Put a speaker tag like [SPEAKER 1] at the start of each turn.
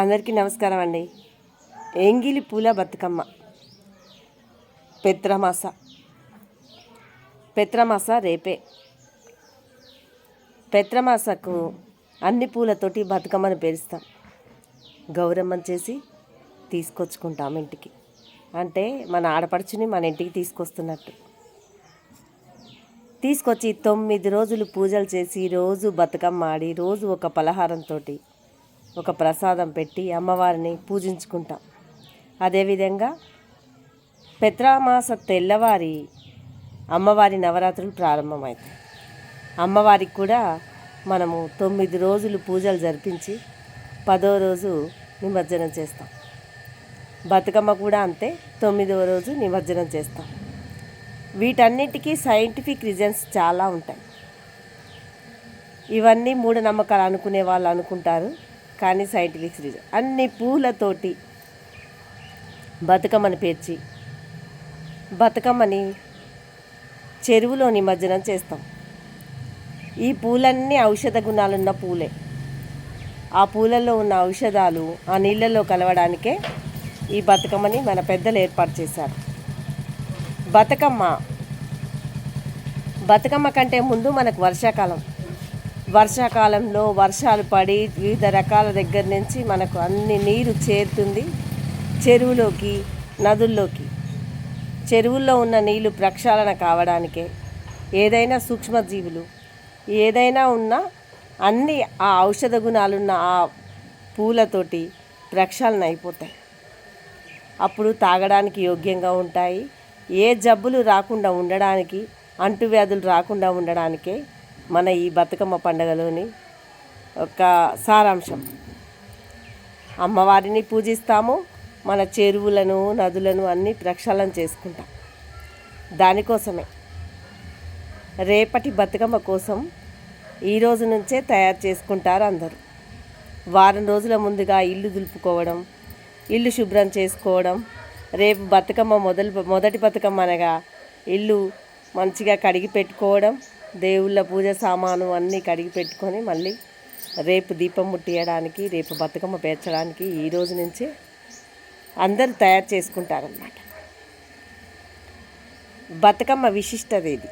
[SPEAKER 1] అందరికీ నమస్కారం అండి. ఎంగిలి పూల బతుకమ్మ. పెత్రమాస. పెత్రమాస రేపే. పెత్రమాసకు అన్ని పూలతోటి బతుకమ్మను పేరుస్తాం. గౌరమ్మని చేసి తీసుకొచ్చుకుంటాం ఇంటికి. అంటే మన ఆడపడుచుని మన ఇంటికి తీసుకొస్తున్నట్టు. తీసుకొచ్చి తొమ్మిది రోజులు పూజలు చేసి రోజు బతుకమ్మ ఆడి రోజు ఒక పలహారంతో ఒక ప్రసాదం పెట్టి అమ్మవారిని పూజించుకుంటాం. అదేవిధంగా పెత్రామాస తెల్లవారి అమ్మవారి నవరాత్రులు ప్రారంభమవుతాయి అమ్మవారికి కూడా మనము తొమ్మిది రోజులు పూజలు జరిపించి పదో రోజు నిమజ్జనం చేస్తాం. బతుకమ్మ కూడా అంతే తొమ్మిదవ రోజు నిమజ్జనం చేస్తాం. వీటన్నిటికీ సైంటిఫిక్ రీజన్స్ చాలా ఉంటాయి. ఇవన్నీ మూఢనమ్మకాలు అనుకునే వాళ్ళు అనుకుంటారు. కానీ సైంటిఫిక్ రీజన్ అన్ని పూలతోటి బతుకమ్మని పేర్చి బతుకమ్మని చెరువులో నిమజ్జనం చేస్తాం. ఈ పూలన్నీ ఔషధ గుణాలున్న పూలే. ఆ పూలలో ఉన్న ఔషధాలు ఆ నీళ్ళలో కలవడానికే ఈ బతుకమ్మని మన పెద్దలు ఏర్పాటు చేశారు. బతుకమ్మ బతుకమ్మ కంటే ముందు మనకు వర్షాకాలం. వర్షాకాలంలో వర్షాలు పడి వివిధ రకాల దగ్గర నుంచి మనకు అన్ని నీరు చేరుతుంది. చెరువులోకి నదుల్లోకి. చెరువుల్లో ఉన్న నీళ్ళు ప్రక్షాళన కావడానికే. ఏదైనా సూక్ష్మజీవులు ఏదైనా ఉన్నా అన్ని ఆ ఔషధ గుణాలున్న ఆ పూలతోటి ప్రక్షాళన అయిపోతాయి. అప్పుడు తాగడానికి యోగ్యంగా ఉంటాయి. ఏ జబ్బులు రాకుండా ఉండడానికి అంటువ్యాధులు రాకుండా ఉండడానికే మన ఈ బతుకమ్మ పండుగలోని ఒక సారాంశం. అమ్మవారిని పూజిస్తాము మన చెరువులను నదులను అన్నీ ప్రక్షాళన చేసుకుంటాం. దానికోసమే రేపటి బతుకమ్మ కోసం ఈ రోజు నుంచే తయారు చేసుకుంటారు అందరూ. వారం రోజుల ముందుగా ఇల్లు దులుపుకోవడం ఇల్లు శుభ్రం చేసుకోవడం రేపు బతుకమ్మ మొదలు మొదటి బతుకమ్మ అనగా ఇల్లు మంచిగా కడిగి పెట్టుకోవడం దేవుళ్ళ పూజ సామాను అన్నీ కడిగి పెట్టుకొని మళ్ళీ రేపు దీపం ముట్టియడానికి రేపు బతుకమ్మ పేర్చడానికి ఈ రోజు నుంచి అందరూ తయారు చేసుకుంటారన్నమాట. బతుకమ్మ విశిష్టత ఇది.